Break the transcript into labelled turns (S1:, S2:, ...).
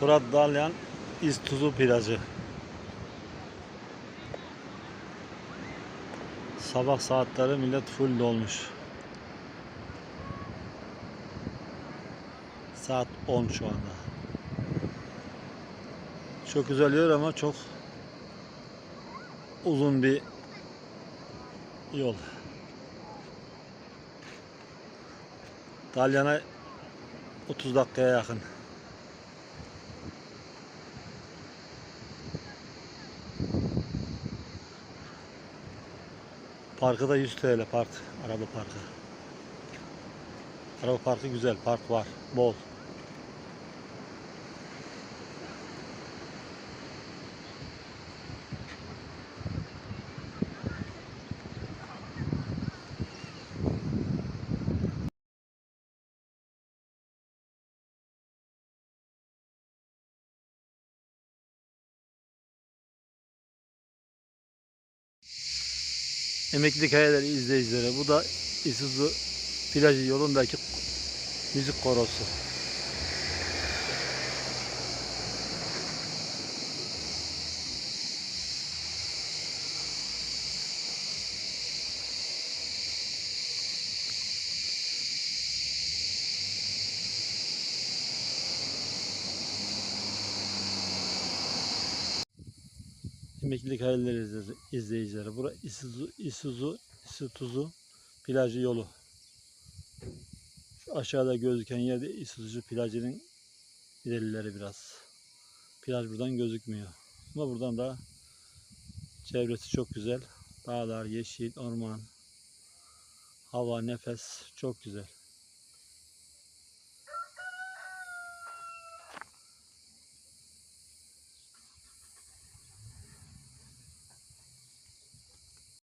S1: Murat Dalyan İztuzu plajı. Sabah saatleri millet full dolmuş. Saat 10 şu anda. Çok güzel yer ama çok uzun bir yol. Dalyan'a 30 dakikaya yakın. Parkı da 100 TL park. Araba parkı. Araba parkı güzel. Park var. Bol. Emeklilik Hayaleri izleyicileri. Bu da İsuzu plajı yolundaki müzik korosu. Emeklilik Hayalleri izle- izleyicileri. Bura Isuzu, Isuzu, Isuzu plajı yolu. Şu aşağıda gözüken yerde Isuzu plajının ilerileri biraz. Plaj buradan gözükmüyor. Ama buradan da çevresi çok güzel. Dağlar, yeşil, orman, hava, nefes çok güzel.